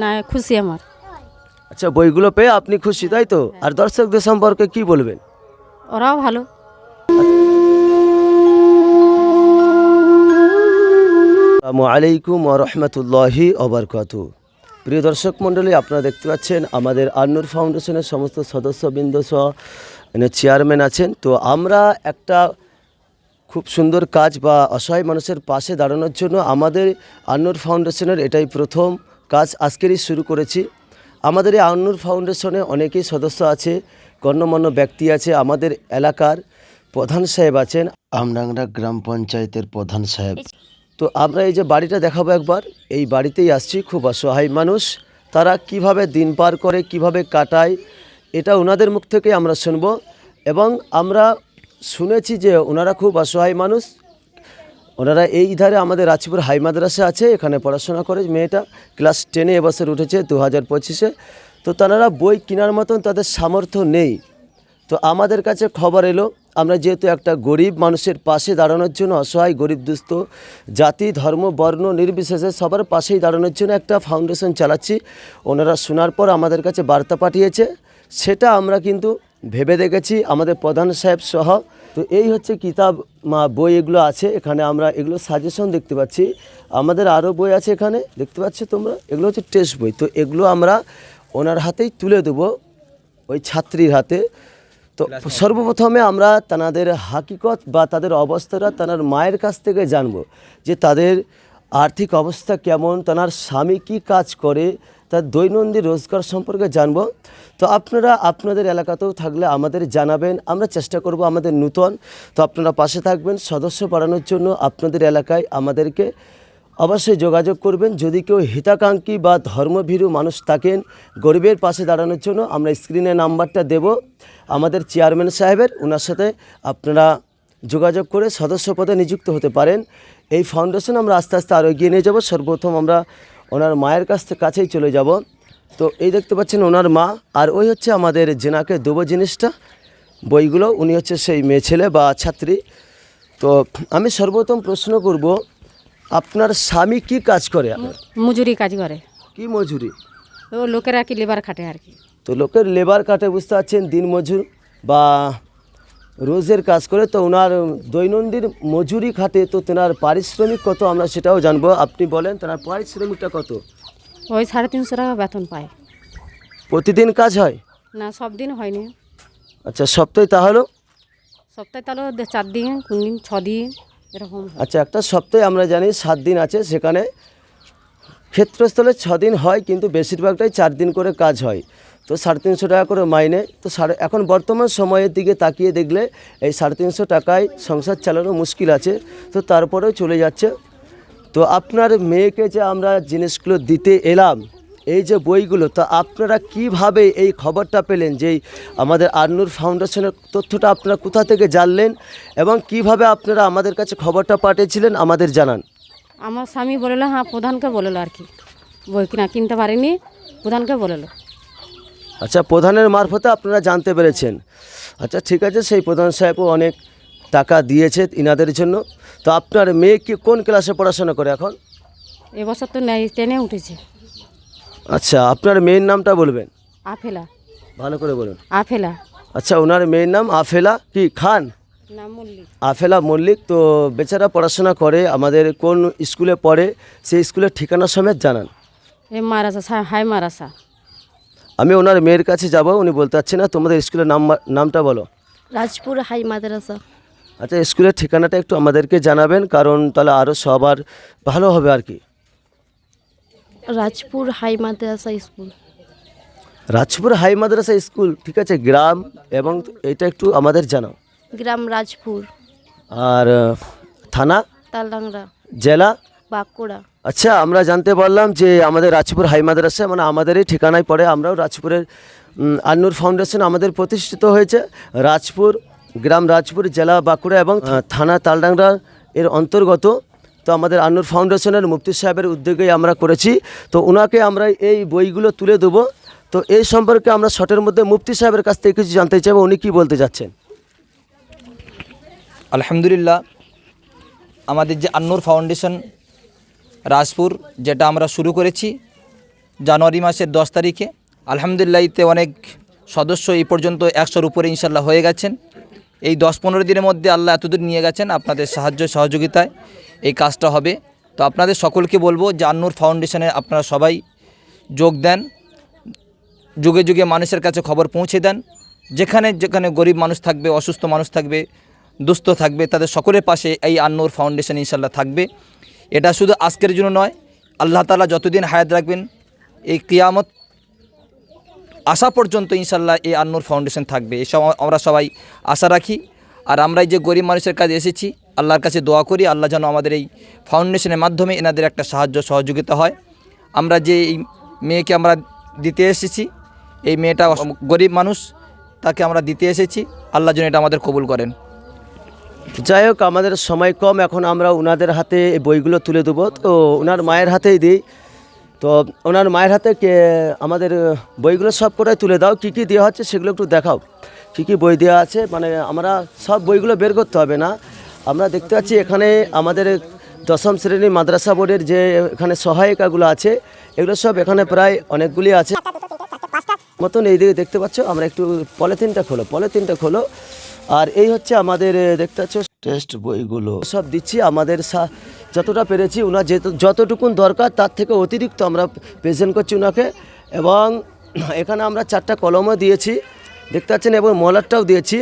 না খুশি আমার। আচ্ছা বইগুলো পেয়ে আপনি খুশি তাই তো? আর দর্শকদের সম্পর্কে কি বলবেন? ওরাও ভালো। আসসালামু আলাইকুম রহমতুল্লাহি অবরকাত প্রিয় দর্শক মণ্ডলী আপনারা দেখতে পাচ্ছেন আমাদের আন্নুর ফাউন্ডেশনের সমস্ত সদস্যবৃন্দ সহ চেয়ারম্যান আছেন। তো আমরা একটা খুব সুন্দর কাজ বা অসহায় মানুষের পাশে দাঁড়ানোর জন্য আমাদের আন্নুর ফাউন্ডেশনের এটাই প্রথম কাজ আজকেরই শুরু করেছি। আমাদের এই আন্নুর ফাউন্ডেশনে অনেকেই সদস্য আছে, গণ্যমান্য ব্যক্তি আছে, আমাদের এলাকার প্রধান সাহেব আছেন। আমডাংরা গ্রাম পঞ্চায়েতের প্রধান সাহেব। তো আমরা এই যে বাড়িটা দেখাবো একবার, এই বাড়িতেই আসছি, খুব অসহায় মানুষ। তারা কীভাবে দিন পার করে, কীভাবে কাটায়, এটা ওনাদের মুখ থেকে আমরা শুনব। এবং আমরা শুনেছি যে ওনারা খুব অসহায় মানুষ। ওনারা এই ধারে আমাদের রাজপুর হাই মাদ্রাসা আছে, এখানে পড়াশোনা করে মেয়েটা ক্লাস টেনে এবছর উঠেছে দু হাজার পঁচিশে। তো তারা বই কেনার মতন তাদের সামর্থ্য নেই। তো আমাদের কাছে খবর এলো, আমরা যেহেতু একটা গরিব মানুষের পাশে দাঁড়ানোর জন্য অসহায়, গরিব, দুস্থ, জাতি, ধর্ম, বর্ণ নির্বিশেষে সবার পাশেই দাঁড়ানোর জন্য একটা ফাউন্ডেশন চালাচ্ছি। ওনারা শোনার পর আমাদের কাছে বার্তা পাঠিয়েছে। সেটা আমরা কিন্তু ভেবে দেখেছি। আমাদের প্রধান সাহেব সহ তো এই হচ্ছে কিতাব মা বই এগুলো আছে এখানে আমরা এগুলো সাজেশন দেখতে পাচ্ছি। আমাদের আরও বই আছে এখানে দেখতে পাচ্ছ তোমরা? এগুলো হচ্ছে টেস্ট বই। তো এগুলো আমরা ওনার হাতেই তুলে দেবো ওই ছাত্রীর হাতে। তো সর্বপ্রথমে আমরা তাদের হাকিকত বা তাদের অবস্থাটা তার মায়ের কাছ থেকে জানব যে তাদের আর্থিক অবস্থা কেমন তার স্বামী কি কাজ করে তার দৈনন্দিন রোজগার সম্পর্কে জানব। তো আপনারা আপনাদের এলাকাতেও থাকলে আমাদের জানাবেন, আমরা চেষ্টা করব আমাদের নূতন। তো আপনারা পাশে থাকবেন, সদস্য বাড়ানোর জন্য আপনাদের এলাকায় আমাদেরকে অবশ্যই যোগাযোগ করবেন। যদি কেউ হিতাকাঙ্ক্ষী বা ধর্মভীরু মানুষ থাকেন, গরিবের পাশে দাঁড়ানোর জন্য আমরা স্ক্রিনে নাম্বারটা দেব। আমাদের চেয়ারম্যান সাহেবের ওনার সাথে আপনারা যোগাযোগ করে সদস্য পদে নিযুক্ত হতে পারেন। এই ফাউন্ডেশন আমরা আস্তে আস্তে আরও এগিয়ে নিয়ে যাব। সর্বপ্রথম আমরা ওনার মায়ের কাছ থেকে কাছেই চলে যাব। তো এই দেখতে পাচ্ছেন ওনার মা আর ওই হচ্ছে আমাদের জেনাকে দেবো জিনিসটা। বইগুলো উনি হচ্ছে সেই মেয়ে ছেলে বা ছাত্রী। তো আমি সর্বপ্রথম প্রশ্ন করব আপনার স্বামী কি কাজ করে? আপনার? মজুরি কাজ করে। কি মজুরি? ও লোকেরা কি লেবার খাটে আর কি? তো লোকের লেবার কাটে বুঝতে পারছেন দিন মজুর বা রোজের কাজ করে তো ওনার দৈনন্দিন মজুরি খাটে তো তেনার পারিশ্রমিক কত? আমরা সেটাও জানব। আপনি বলেন তেনার পারিশ্রমিকটা কত? ওই সাড়ে তিনশো টাকা বেতন পায়। প্রতিদিন কাজ হয়? না সব দিন হয়নি আচ্ছা সপ্তাহে তাহলে? সপ্তাহে তাহলে চার দিন কোন দিন ছ দিন এরকম আচ্ছা একটা সপ্তাহে আমরা জানি সাত দিন আছে সেখানে ক্ষেত্রস্থলে ছ দিন হয় কিন্তু বেশিরভাগটাই চার দিন করে কাজ হয়। তো সাড়ে তিনশো টাকা করে মাইনে। তো সাড়ে এখন বর্তমান সময়ের দিকে তাকিয়ে দেখলে এই সাড়ে তিনশো টাকায় সংসার চালানো মুশকিল আছে। তো তারপরেও চলে যাচ্ছে। তো আপনার মেয়েকে যে আমরা জিনিসগুলো দিতে এলাম, এই যে বইগুলো, তো আপনারা কীভাবে এই খবরটা পেলেন যে আমাদের আর্নুর ফাউন্ডেশনের তথ্যটা আপনারা কোথা থেকে জানলেন এবং কীভাবে আপনারা আমাদের কাছে খবরটা পাঠিয়েছিলেন আমাদের জানান? আমার স্বামী বলল হ্যাঁ প্রধানকে বলল আর কি। বই কিনা কিনতে পারিনি, প্রধানকে বলল। আচ্ছা প্রধানের মারফতে আপনারা জানতে পেরেছেন। আচ্ছা ঠিক আছে সেই প্রধান সাহেবও অনেক টাকা দিয়েছে ইনাদের জন্য। তো আপনার মেয়ে কি কোন ক্লাসে পড়াশোনা করে এখন? এবছর তো নেই ট্রেনে উঠেছে। আচ্ছা আপনার মেয়ের নামটা বলবেন? আফেলা। ভালো করে বলুন। আফেলা। আচ্ছা ওনার মেয়ের নাম আফেলা কি? খান? আফেলা মল্লিক। তো বেচারা পড়াশোনা করে আমাদের কোন স্কুলে পড়ে সেই স্কুলের ঠিকানা সমেত জানান। এ মারাসা হাই মারাসা আমি ওনার মেয়ের কাছে যাব উনি বলতে পারছি না তোমাদের স্কুলের নাম নামটা বলো। রাজপুর হাই মাদ্রাসা। আচ্ছা স্কুলের ঠিকানাটা একটু আমাদেরকে জানাবেন কারণ তাহলে আরও সবার ভালো হবে আর কি। Rajpur high Madrasa school. Rajpur high Madrasa school ঠিক আছে গ্রাম এবং এটা একটু আমাদের জানাও। গ্রাম রাজপুর। আর থানা? তালডাংরা। জেলা? বাঁকুড়া। আচ্ছা আমরা জানতে পারলাম যে আমাদের রাজপুর হাই মাদ্রাসা মানে আমাদেরই ঠিকানায় পড়ে, আমরাও রাজপুরের আন্নুর ফাউন্ডেশন আমাদের প্রতিষ্ঠিত হয়েছে। রাজপুর গ্রাম রাজপুর জেলা বাঁকুড়া এবং থানা তালডাংরা এর অন্তর্গত। তো আমাদের আন্নুর ফাউন্ডেশনের মুফতি সাহেবের উদ্যোগেই আমরা করেছি। তো ওনাকে আমরা এই বইগুলো তুলে দেবো। তো এই সম্পর্কে আমরা শটের মধ্যে মুফতি সাহেবের কাছ থেকে কিছু জানতে চাইব, উনি কী বলতে যাচ্ছেন? আলহামদুলিল্লাহ, আমাদের যে আন্নুর ফাউন্ডেশন রাজপুর, যেটা আমরা শুরু করেছি জানুয়ারি মাসের দশ তারিখে। আলহামদুলিল্লাহতে অনেক সদস্য এই পর্যন্ত একশোর উপরে ইনশাল্লাহ হয়ে গেছেন। এই দশ পনেরো দিনের মধ্যে আল্লাহ এতদূর নিয়ে গেছেন আপনাদের সাহায্য সহযোগিতায় এই কাজটা হবে। তো আপনাদের সকলকে বলব যে আন্নুর ফাউন্ডেশনে আপনারা সবাই যোগ দেন। যুগে যুগে মানুষের কাছে খবর পৌঁছে দেন। যেখানে যেখানে গরিব মানুষ থাকবে, অসুস্থ মানুষ থাকবে, দুস্থ থাকবে, তাদের সকলের পাশে এই আন্নুর ফাউন্ডেশন ইনশাল্লাহ থাকবে। এটা শুধু আজকের জন্য নয়, আল্লাহ তালা যতদিন হায়াত রাখবেন, এই কিয়ামত আসা পর্যন্ত ইনশাল্লাহ এই আন্নুর ফাউন্ডেশন থাকবে। এসব আমরা সবাই আশা রাখি। আর আমরা এই যে গরিব মানুষের কাছে এসেছি, আল্লাহর কাছে দোয়া করি, আল্লাহ যেন আমাদের এই ফাউন্ডেশনের মাধ্যমে এনাদের একটা সাহায্য, সহযোগিতা হয়। আমরা যে এই মেয়েকে আমরা দিতে এসেছি, এই মেয়েটা গরিব মানুষ, তাকে আমরা দিতে এসেছি। আল্লাহ যেন এটা আমাদের কবুল করেন। যাই হোক আমাদের সময় কম এখন আমরা ওনাদের হাতে এই বইগুলো তুলে দেবো। তো ওনার মায়ের হাতেই দিই। তো ওনার মায়ের হাতে কে আমাদের বইগুলো সব করে তুলে দাও। কী কী দেওয়া হচ্ছে সেগুলো একটু দেখাও। কী কী বই দেওয়া আছে? মানে আমরা সব বইগুলো বের করতে হবে না। আমরা দেখতে পাচ্ছি এখানে আমাদের দশম শ্রেণির মাদ্রাসা বোর্ডের যে এখানে সহায়িকাগুলো আছে এগুলো সব এখানে প্রায় অনেকগুলি আছে। মতন এই দিকে দেখতে পাচ্ছ আমরা একটু পলিথিনটা খোলো পলিথিনটা খোলো। আর এই হচ্ছে আমাদের দেখতে পাচ্ছ টেস্ট বইগুলো। সব দিচ্ছি আমাদের যতটা পেরেছি ওনার যে যতটুকুন দরকার, তার থেকে অতিরিক্ত আমরা প্রেজেন্ট করছি ওনাকে এবং এখানে আমরা চারটা কলমও দিয়েছি, দেখতে পাচ্ছেন, এবং মলারটাও দিয়েছি।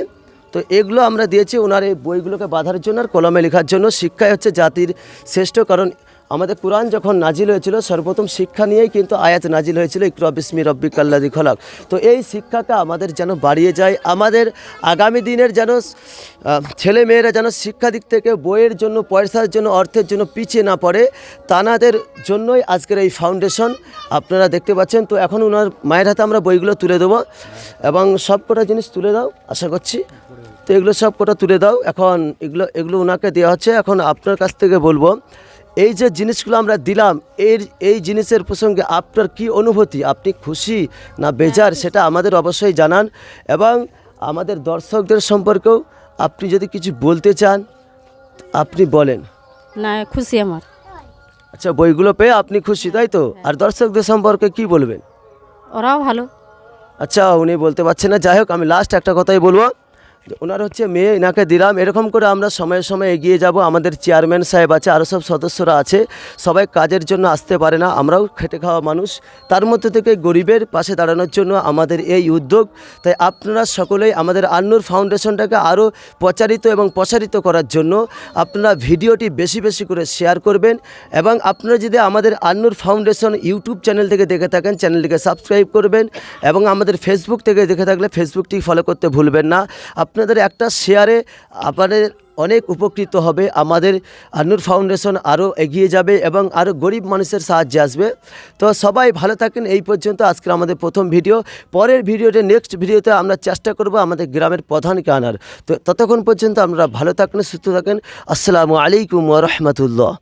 তো এগুলো আমরা দিয়েছি ওনার এই বইগুলোকে বাঁধার জন্য আর কলমে লেখার জন্য। শিক্ষাই হচ্ছে জাতির শ্রেষ্ঠ কারণ। আমাদের কোরআন যখন নাজিল হয়েছিল, সর্বপ্রথম শিক্ষা নিয়েই কিন্তু আয়াত নাজিল হয়েছিল, ইকরা বিসমি রব্বিক আল্লাদি খলাক। তো এই শিক্ষাটা আমাদের যেন বাড়িয়ে যায়, আমাদের আগামী দিনের যেন ছেলে মেয়েরা যেন শিক্ষা দিক থেকে বইয়ের জন্য, পয়সার জন্য, অর্থের জন্য পিছিয়ে না পড়ে, তানাদের জন্যই আজকের এই ফাউন্ডেশন আপনারা দেখতে পাচ্ছেন, তো এখন ওনার মায়ের হাতে আমরা বইগুলো তুলে দেবো, এবং সব কটা জিনিস তুলে দাও, আশা করছি। তো এগুলো সব কটা তুলে দাও, এখন এগুলো এগুলো ওনাকে দেওয়া হচ্ছে, এখন আপনার কাছ থেকে বলব এই যে জিনিসগুলো আমরা দিলাম এর এই জিনিসের প্রসঙ্গে আপনার কি অনুভূতি? আপনি খুশি না বেজার? সেটা আমাদের অবশ্যই জানান এবং আমাদের দর্শকদের সম্পর্কেও আপনি যদি কিছু বলতে চান আপনি বলেন। না খুশি আমার। আচ্ছা বইগুলো পেয়ে আপনি খুশি তাই তো? আর দর্শকদের সম্পর্কে কি বলবেন? ওরাও ভালো। আচ্ছা উনি বলতে পারছেন না। যাই হোক আমি লাস্ট একটা কথাই বলব। ওনার হচ্ছে মেয়ে, এনাকে দিলাম। এরকম করে আমরা সময়ে সময়ে এগিয়ে যাব। আমাদের চেয়ারম্যান সাহেব আছে আরও সব সদস্যরা আছে। সবাই কাজের জন্য আসতে পারে না। আমরাও খেটে খাওয়া মানুষ। তার মধ্যে থেকে গরিবের পাশে দাঁড়ানোর জন্য আমাদের এই উদ্যোগ। তাই আপনারা সকলেই আমাদের আন্নুর ফাউন্ডেশনটাকে আরও প্রচারিত এবং প্রসারিত করার জন্য আপনারা ভিডিওটি বেশি বেশি করে শেয়ার করবেন। এবং আপনারা যদি আমাদের আন্নুর ফাউন্ডেশন ইউটিউব চ্যানেল থেকে দেখে থাকেন, চ্যানেলটিকে সাবস্ক্রাইব করবেন। এবং আমাদের ফেসবুক থেকে দেখে থাকলে ফেসবুকটি ফলো করতে ভুলবেন না। আপনাদের একটা শেয়ারে আপনাদের অনেক উপকৃত হবে। আমাদের আনুর ফাউন্ডেশন আরও এগিয়ে যাবে এবং আরও গরিব মানুষের সাহায্যে আসবে। তো সবাই ভালো থাকেন। এই পর্যন্ত আজকের আমাদের প্রথম ভিডিও পরের ভিডিওতে নেক্সট ভিডিওতে আমরা চেষ্টা করব আমাদের গ্রামের প্রধানকে আনার। তো ততক্ষণ পর্যন্ত আপনারা ভালো থাকেন, সুস্থ থাকেন। আসসালামু আলাইকুম রহমতুল্লাহ।